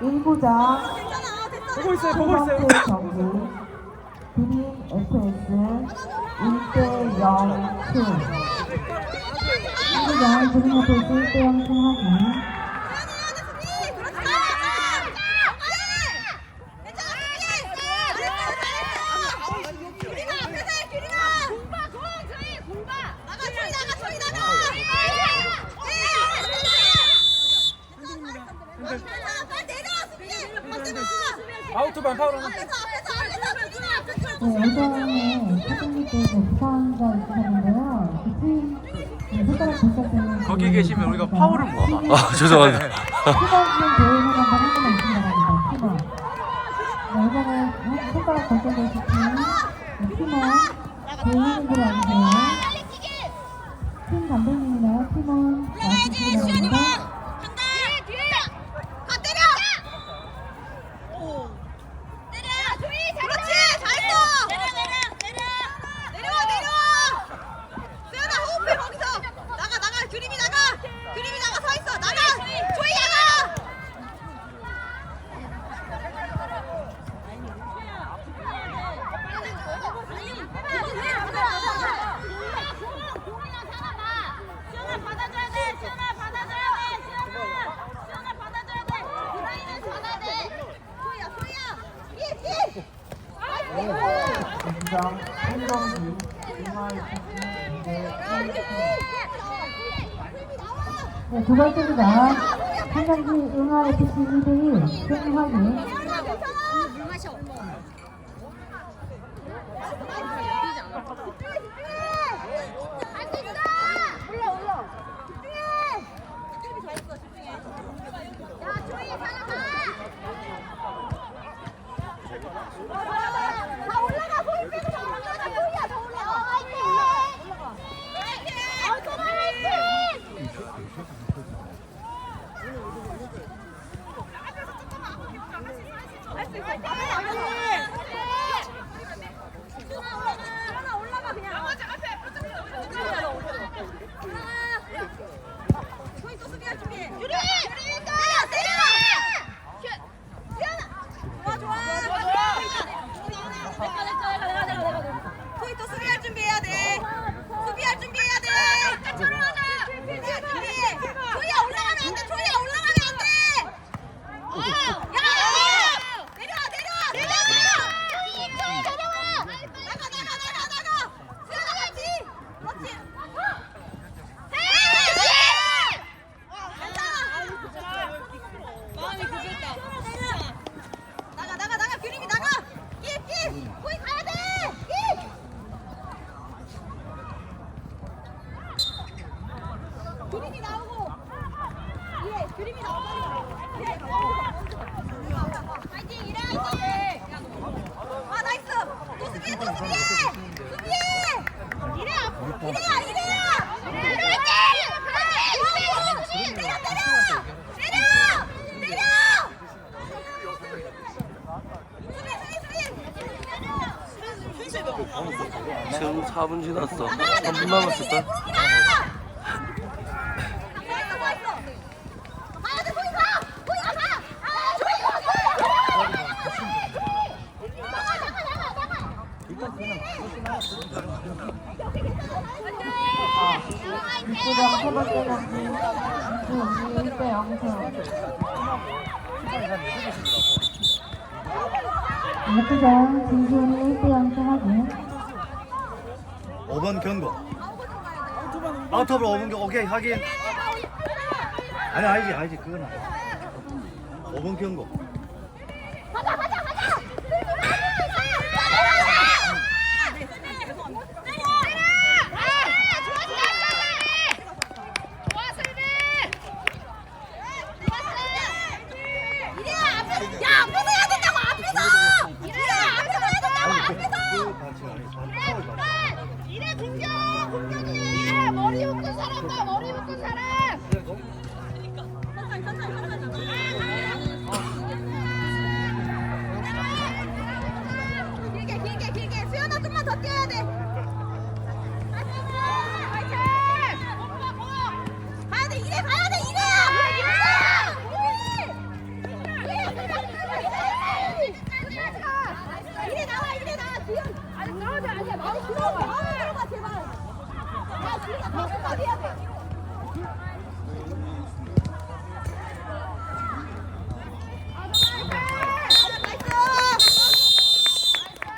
1부장. 보고 있어요, 첫 보고 있어요. 번째 경기 드림 FS 1대 0 승. 1부장 드림 FS 1대 0승 하기. 아웃투반 파울 하나. 네, 예전에. 그 팀, 네, 손가락 거기 계시면 우리가 파울을 모아. 아, 죄송합니다. 한번 한 있습니다. 네, 예전에 손가락 골절되신 팀, 네, 팀원 대회는 들어와주세요. 팀 감독님이나 팀원 나와주시기 바랍니다. 그렇지 잘했어 내려 내려 내려 내려와 내려와 수연아 호흡해 거기서 나가 나가 그림이 나가 그림이 나가 서 있어 나가 조이 나가 수연아 받아줘야 돼. 수연아 받아줘야 돼. 수연아. 수연아 받아줘야 돼. 라인을 받아야 돼. 조이야 조이야 삐 삐. 한경기 이마이 네, 두 번째입니다. 한경기 응아 FC 2대1 승하기. 물 마셔. 할수 있어. 올라 올라. 야 조이 살아가. 다 올라가 소리 빼고 다 올라가 조이야 더 올라가. 화이팅. 화이팅. 어 정말 화이팅. 하나 올라가 그냥 조이 또 수비할 준비해 유리 때려 때려 좋아 좋아 조이 또 수비할 준비해야 돼 수비할 준비해야 돼 수비할 준비해 조이야 올라가면 안돼 조이야 올라가면 안돼 야 내려와 내려와 내려와 나가 나가 나가 나가 수연아 같이 그렇지 마음이 급했다 나가 나가 나가 그림이 나가 끼끼 거기 가야 돼 끼! 그림이 나오고. 예 그림이 나오고. 예 파이팅 이래 파이팅. 아 나이스. 또 수비해 또 수비해. 수비해. 이래 이래야 이래야. 이래 그렇지 그렇지. 때려 때려. 때려 때려. 수비 수비 수비 지금 4분 지났어. 3분 남았을걸? 육부장 세 번째 경기 민수 1대 0 승. 육부장 진수훈이 1대 0 승하기. 5번 경고. 아웃업으로 5번 경고. 오케이 확인. 아니 아니지 아니지 그건 아니야. 5번 경고. 조금만 더 뛰어야 돼. 가야 돼, 이래 가야 돼, 이래야. 이래. 이래 나와, 이래 나와, 지금. 아니 싸우지 아니야, 나와 들어와, 나와 들어와 제발. 야, 지금 더 들어가야 돼.